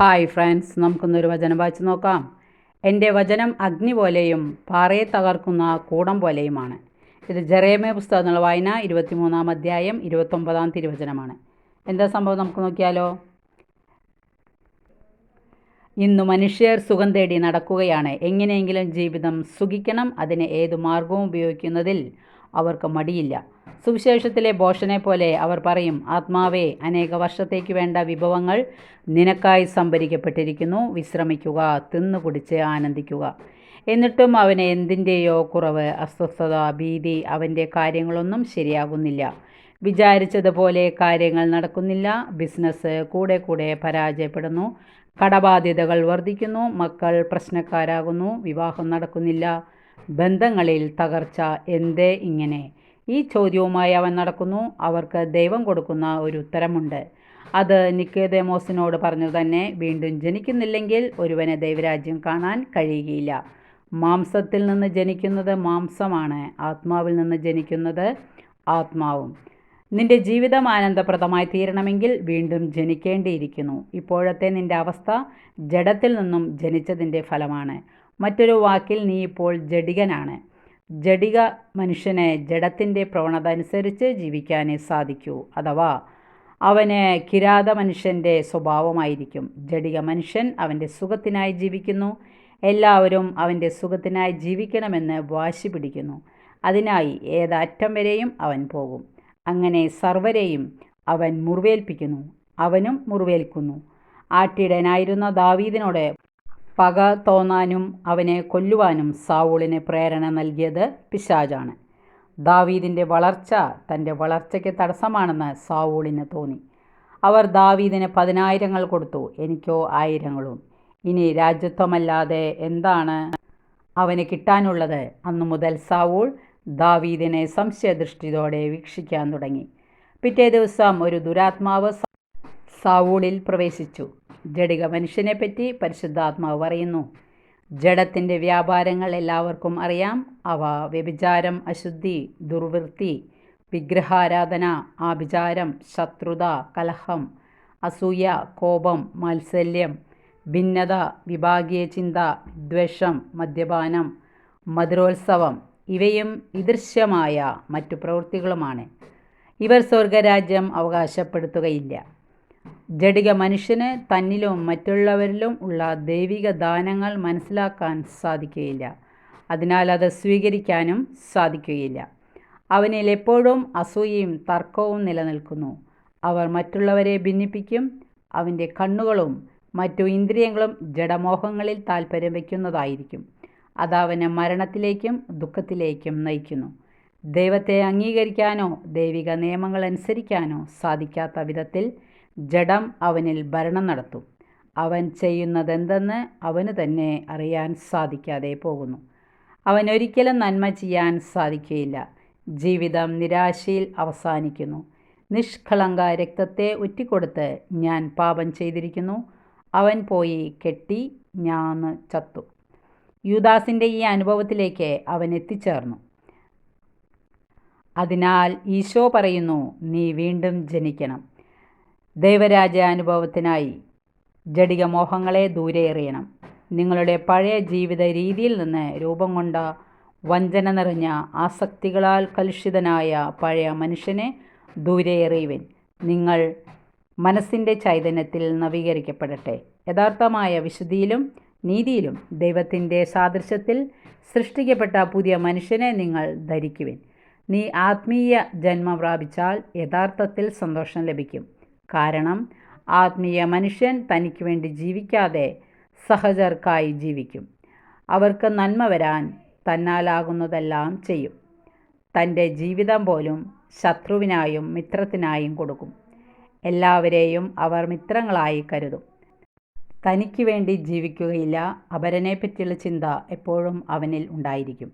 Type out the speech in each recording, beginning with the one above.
Hi friends നമുക്കൊന്നൊരു വചനം വായിച്ചു നോക്കാം. എന്റെ വചനം അഗ്നി പോലെയും പാറയെ തകർക്കുന്ന കൂടം പോലെയുമാണ്. ഇത് ജെറേമയ പുസ്തകം എന്നുള്ള വായന ഇരുപത്തിമൂന്നാം അധ്യായം ഇരുപത്തൊമ്പതാം തിരുവചനമാണ്. എന്താ സംഭവം നമുക്ക് നോക്കിയാലോ? ഇന്ന് മനുഷ്യർ സുഖം തേടി നടക്കുകയാണ്. എങ്ങനെയെങ്കിലും ജീവിതം സുഖിക്കണം അതിന് ഏതു മാർഗവും ഉപയോഗിക്കുന്നതിൽ അവർക്ക് മടിയില്ല. സുവിശേഷത്തിലെ ബോഷനെ പോലെ അവർ പറയും ആത്മാവേ അനേക വർഷത്തേക്ക് വേണ്ട വിഭവങ്ങൾ നിനക്കായി സംഭരിക്കപ്പെട്ടിരിക്കുന്നു. വിശ്രമിക്കുക തിന്നു കുടിച്ച് ആനന്ദിക്കുക. എന്നിട്ടും അവന് എന്തിന്റെയോ കുറവ് അസ്വസ്ഥത ഭീതി അവന്റെ കാര്യങ്ങളൊന്നും ശരിയാകുന്നില്ല. വിചാരിച്ചതുപോലെ കാര്യങ്ങൾ നടക്കുന്നില്ല. ബിസിനസ് കൂടെ കൂടെ പരാജയപ്പെടുന്നു. കടബാധ്യതകൾ വർദ്ധിക്കുന്നു. മക്കൾ പ്രശ്നക്കാരാകുന്നു. വിവാഹം നടക്കുന്നില്ല. ബന്ധങ്ങളിൽ തകർച്ച എന്തേ ഇങ്ങനെ? ഈ ചോദ്യവുമായി അവൻ നടക്കുന്നു. അവർക്ക് ദൈവം കൊടുക്കുന്ന ഒരു ഉത്തരമുണ്ട്. അത് നിക്കേദേമോസിനോട് പറഞ്ഞു തന്നെ വീണ്ടും ജനിക്കുന്നില്ലെങ്കിൽ ഒരുവനെ ദൈവരാജ്യം കാണാൻ കഴിയുകയില്ല. മാംസത്തിൽ നിന്ന് ജനിക്കുന്നത് മാംസമാണ് ആത്മാവിൽ നിന്ന് ജനിക്കുന്നത് ആത്മാവും. നിന്റെ ജീവിതം ആനന്ദപ്രദമായി തീരണമെങ്കിൽ വീണ്ടും ജനിക്കേണ്ടിയിരിക്കുന്നു. ഇപ്പോഴത്തെ നിന്റെ അവസ്ഥ ജഡത്തിൽ നിന്നും ജനിച്ചതിന്റെ ഫലമാണ്. മറ്റൊരു വാക്കിൽ നീ ഇപ്പോൾ ജഡികനാണ്. ജഡിക മനുഷ്യനെ ജഡത്തിന്റെ പ്രവണത അനുസരിച്ച് ജീവിക്കാനേ സാധിക്കൂ അഥവാ അവന് കിരാത മനുഷ്യന്റെ സ്വഭാവമായിരിക്കും. ജഡിക മനുഷ്യൻ അവന്റെ സുഖത്തിനായി ജീവിക്കുന്നു. എല്ലാവരും അവന്റെ സുഖത്തിനായി ജീവിക്കണമെന്ന് വാശി പിടിക്കുന്നു. അതിനായി ഏതറ്റം വരെയും അവൻ പോകും. അങ്ങനെ സർവരെയും അവൻ മുറിവേൽപ്പിക്കുന്നു. അവനും മുറിവേൽക്കുന്നു. ആട്ടിടനായിരുന്ന ദാവീദിനോട് പക തോന്നാനും അവനെ കൊല്ലുവാനും സാവൂളിന് പ്രേരണ നൽകിയത് പിശാജാണ് ദാവീദിന്റെ വളർച്ച തന്റെ വളർച്ചയ്ക്ക് തടസ്സമാണെന്ന് സാവൂളിന് തോന്നി. അവർ ദാവീദിന് പതിനായിരങ്ങൾ കൊടുത്തു എനിക്കോ ആയിരങ്ങളും. ഇനി രാജ്യത്വമല്ലാതെ എന്താണ് അവന് കിട്ടാനുള്ളത്? അന്നു മുതൽ സാവൂൾ ദാവീദിനെ സംശയദൃഷ്ടിയോടെ വീക്ഷിക്കാൻ തുടങ്ങി. പിറ്റേ ദിവസം ഒരു ദുരാത്മാവ് സാവൂളിൽ പ്രവേശിച്ചു. ജഡിക മനുഷ്യനെപ്പറ്റി പരിശുദ്ധാത്മാവ് പറയുന്നു. ജഡത്തിന്റെ വ്യാപാരങ്ങൾ എല്ലാവർക്കും അറിയാം. അവ വ്യഭിചാരം അശുദ്ധി ദുർവൃത്തി വിഗ്രഹാരാധന ആഭിചാരം ശത്രുത കലഹം അസൂയ കോപം മാത്സല്യം ഭിന്നത വിഭാഗീയ ചിന്ത ദ്വേഷം മദ്യപാനം മധുരോത്സവം ഇവയും ഇദൃശ്യമായ മറ്റു പ്രവൃത്തികളുമാണ്. ഇവർ സ്വർഗരാജ്യം അവകാശപ്പെടുത്തുകയില്ല. ജഡിക മനുഷ്യന് തന്നിലും മറ്റുള്ളവരിലും ഉള്ള ദൈവിക ദാനങ്ങൾ മനസ്സിലാക്കാൻ സാധിക്കുകയില്ല. അതിനാൽ അത് സ്വീകരിക്കാനും സാധിക്കുകയില്ല. അവനിൽ എപ്പോഴും അസൂയയും തർക്കവും നിലനിൽക്കുന്നു. അവർ മറ്റുള്ളവരെ ഭിന്നിപ്പിക്കും അവന്റെ കണ്ണുകളും മറ്റു ഇന്ദ്രിയങ്ങളും ജഡമോഹങ്ങളിൽ താൽപ്പര്യം വയ്ക്കുന്നതായിരിക്കും. അത് അവനെ മരണത്തിലേക്കും ദുഃഖത്തിലേക്കും നയിക്കുന്നു. ദൈവത്തെ അംഗീകരിക്കാനോ ദൈവിക നിയമങ്ങൾ അനുസരിക്കാനോ സാധിക്കാത്ത വിധത്തിൽ ജഡം അവനിൽ ഭരണം നടത്തും. അവൻ ചെയ്യുന്നതെന്തെന്ന് അവന് തന്നെ അറിയാൻ സാധിക്കാതെ പോകുന്നു. അവൻ ഒരിക്കലും നന്മ ചെയ്യാൻ സാധിക്കുകയില്ല. ജീവിതം നിരാശയിൽ അവസാനിക്കുന്നു. നിഷ്കളങ്ക രക്തത്തെ ഉറ്റിക്കൊടുത്ത് ഞാൻ പാപം ചെയ്തിരിക്കുന്നു. അവൻ പോയി കെട്ടി ഞാൻ ചത്തു. യൂദാസിന്റെ ഈ അനുഭവത്തിലേക്ക് അവൻ എത്തിച്ചേർന്നു. അതിനാൽ ഈശോ പറയുന്നു നീ വീണ്ടും ജനിക്കണം. ദൈവരാജ്യാനുഭവത്തിനായി ജടിക മോഹങ്ങളെ ദൂരെ എറിയണം. നിങ്ങളുടെ പഴയ ജീവിത രീതിയിൽ നിന്ന് രൂപം കൊണ്ട വഞ്ചന നിറഞ്ഞ ആസക്തികളാൽ കലുഷിതനായ പഴയ മനുഷ്യനെ ദൂരെ എറിയുവിൻ. നിങ്ങൾ മനസ്സിന്റെ ചൈതന്യത്തിൽ നവീകരിക്കപ്പെടട്ടെ. യഥാർത്ഥമായ വിശുദ്ധിയിലും നീതിയിലും ദൈവത്തിന്റെ സാദൃശ്യത്തിൽ സൃഷ്ടിക്കപ്പെട്ട പുതിയ മനുഷ്യനെ നിങ്ങൾ ധരിക്കുവിൻ. നീ ആത്മീയ ജന്മം പ്രാപിച്ചാൽ യഥാർത്ഥത്തിൽ സന്തോഷം ലഭിക്കും. കാരണം ആത്മീയ മനുഷ്യൻ തനിക്ക് വേണ്ടി ജീവിക്കാതെ സഹചർക്കായി ജീവിക്കും. അവർക്ക് നന്മ വരാൻ തന്നാലാകുന്നതെല്ലാം ചെയ്യും. തന്റെ ജീവിതം പോലും ശത്രുവിനായും മിത്രത്തിനായും കൊടുക്കും. എല്ലാവരെയും അവർ മിത്രങ്ങളായി കരുതും. തനിക്ക് വേണ്ടി ജീവിക്കുകയില്ല അപരനെ പറ്റിയുള്ള ചിന്ത എപ്പോഴും അവനിൽ ഉണ്ടായിരിക്കും.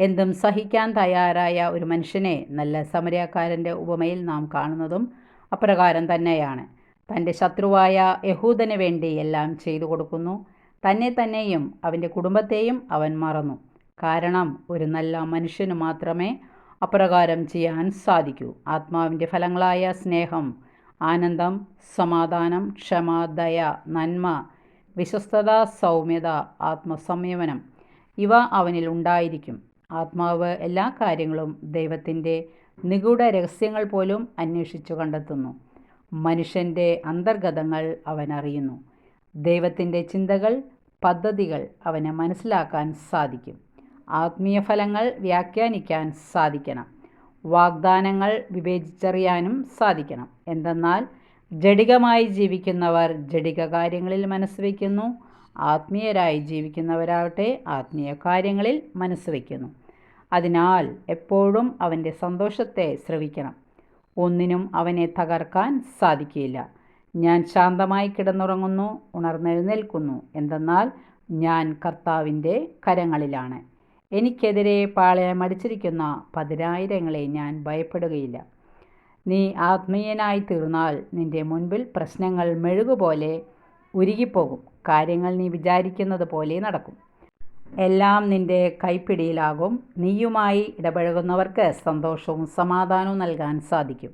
എന്തും സഹിക്കാൻ തയ്യാറായ ഒരു മനുഷ്യനെ നല്ല സമരക്കാരന്റെ ഉപമയിൽ നാം കാണുന്നതും അപ്രകാരം തന്നെയാണ്. തന്റെ ശത്രുവായ യഹൂദന് വേണ്ടി എല്ലാം ചെയ്തു കൊടുക്കുന്നു. തന്നെ തന്നെയും അവന്റെ കുടുംബത്തെയും അവൻ മറന്നു. കാരണം ഒരു നല്ല മനുഷ്യന് മാത്രമേ അപ്രകാരം ചെയ്യാൻ സാധിക്കൂ. ആത്മാവിന്റെ ഫലങ്ങളായ സ്നേഹം ആനന്ദം സമാധാനം ക്ഷമ ദയ നന്മ വിശ്വസ്തത സൗമ്യത ആത്മസംയമനം ഇവ അവനിൽ ഉണ്ടായിരിക്കും. ആത്മാവ് എല്ലാ കാര്യങ്ങളും ദൈവത്തിന്റെ നിഗൂഢ രഹസ്യങ്ങൾ പോലും അന്വേഷിച്ചു കണ്ടെത്തുന്നു. മനുഷ്യന്റെ അന്തർഗതങ്ങൾ അവൻ അറിയുന്നു ദൈവത്തിന്റെ ചിന്തകൾ പദ്ധതികൾ അവന് മനസ്സിലാക്കാൻ സാധിക്കും. ആത്മീയ ഫലങ്ങൾ വ്യാഖ്യാനിക്കാൻ സാധിക്കണം. വാഗ്ദാനങ്ങൾ വിവേചിച്ചറിയാനും സാധിക്കണം. എന്തെന്നാൽ ജഡികമായി ജീവിക്കുന്നവർ ജഡിക കാര്യങ്ങളിൽ മനസ്സ് വയ്ക്കുന്നു. ആത്മീയരായി ജീവിക്കുന്നവരാകട്ടെ ആത്മീയ കാര്യങ്ങളിൽ മനസ്സ് വയ്ക്കുന്നു. അതിനാൽ എപ്പോഴും അവന്റെ സന്തോഷത്തെ ശ്രവിക്കണം. ഒന്നിനും അവനെ തകർക്കാൻ സാധിക്കില്ല. ഞാൻ ശാന്തമായി കിടന്നുറങ്ങുന്നു ഉണർന്നെഴുന്നേൽക്കുന്നു. എന്തെന്നാൽ ഞാൻ കർത്താവിന്റെ കരങ്ങളിലാണ്. എനിക്കെതിരെ പാളയമടിച്ചിരിക്കുന്ന പതിനായിരങ്ങളെ ഞാൻ ഭയപ്പെടുകയില്ല. നീ ആത്മീയനായി തീർന്നാൽ നിന്റെ മുൻപിൽ പ്രശ്നങ്ങൾ മെഴുകുപോലെ ഉരുകിപ്പോകും. കാര്യങ്ങൾ നീ വിചാരിക്കുന്നത് പോലെ നടക്കും. എല്ലാം നിന്റെ കൈപ്പിടിയിലാകും. നീയുമായി ഇടപഴകുന്നവർക്ക് സന്തോഷവും സമാധാനവും നൽകാൻ സാധിക്കും.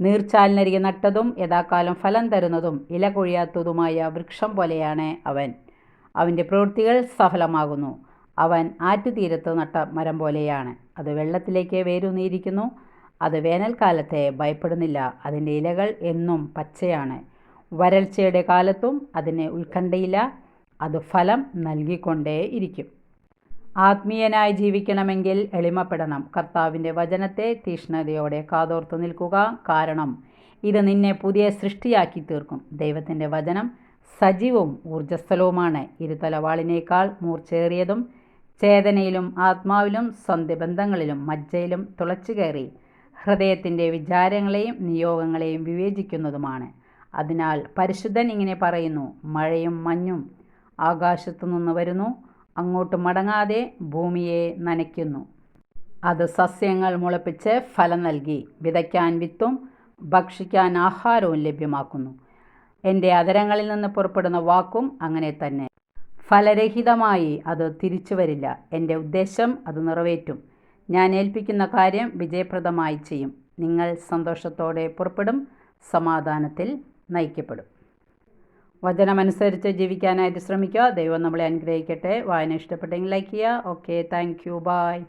നീർച്ചാലിനരികെ നട്ടതും യഥാകാലം ഫലം തരുന്നതും ഇല കൊഴിയാത്തതുമായ വൃക്ഷം പോലെയാണ് അവൻ. അവന്റെ പ്രവൃത്തികൾ സഫലമാകുന്നു. അവൻ ആറ്റുതീരത്ത് നട്ട മരം പോലെയാണ്. അത് വെള്ളത്തിലേക്ക് വേരൂന്നിയിരിക്കുന്നു. അത് വേനൽക്കാലത്തെ ഭയപ്പെടുന്നില്ല. അതിന്റെ ഇലകൾ എന്നും പച്ചയാണ്. വരൾച്ചയുടെ കാലത്തും അതിന് ഉത്കണ്ഠയില്ല. അത് ഫലം നൽകിക്കൊണ്ടേയിരിക്കും ആത്മീയനായി ജീവിക്കണമെങ്കിൽ എളിമപ്പെടണം. കർത്താവിന്റെ വചനത്തെ തീഷ്ണതയോടെ കാതോർത്തു നിൽക്കുക കാരണം ഇത് നിന്നെ പുതിയ സൃഷ്ടിയാക്കി തീർക്കും. ദൈവത്തിന്റെ വചനം സജീവവും ഊർജസ്ഥലവുമാണ് ഇരുതലവാളിനേക്കാൾ മൂർച്ചേറിയതും ചേതനയിലും ആത്മാവിലും സന്ധിബന്ധങ്ങളിലും മജ്ജയിലും തുളച്ചു കയറി ഹൃദയത്തിന്റെ വിചാരങ്ങളെയും നിയോഗങ്ങളെയും വിവേചിക്കുന്നതുമാണ്. അതിനാൽ പരിശുദ്ധൻ ഇങ്ങനെ പറയുന്നു മഴയും മഞ്ഞും ആകാശത്തു നിന്ന് വരുന്നു. അങ്ങോട്ട് മടങ്ങാതെ ഭൂമിയെ നനയ്ക്കുന്നു. അത് സസ്യങ്ങൾ മുളപ്പിച്ച് ഫലം നൽകി. വിതയ്ക്കാൻ വിത്തും ഭക്ഷിക്കാൻ ആഹാരവും ലഭ്യമാക്കുന്നു. എന്റെ അതരങ്ങളിൽ നിന്ന് പുറപ്പെടുന്ന വാക്കും അങ്ങനെ തന്നെ. ഫലരഹിതമായി അത് തിരിച്ചു വരില്ല. എന്റെ ഉദ്ദേശം അത് നിറവേറ്റും. ഞാൻ ഏൽപ്പിക്കുന്ന കാര്യം വിജയപ്രദമായി ചെയ്യും. നിങ്ങൾ സന്തോഷത്തോടെ പുറപ്പെടും. സമാധാനത്തിൽ നയിക്കപ്പെടും. വചനമനുസരിച്ച് ജീവിക്കാനായിട്ട് ശ്രമിക്കുക. ദൈവം നമ്മളെ അനുഗ്രഹിക്കട്ടെ. വായന ഇഷ്ടപ്പെട്ടെങ്കിൽ ലൈക്ക് ചെയ്യുക. Okay thank you bye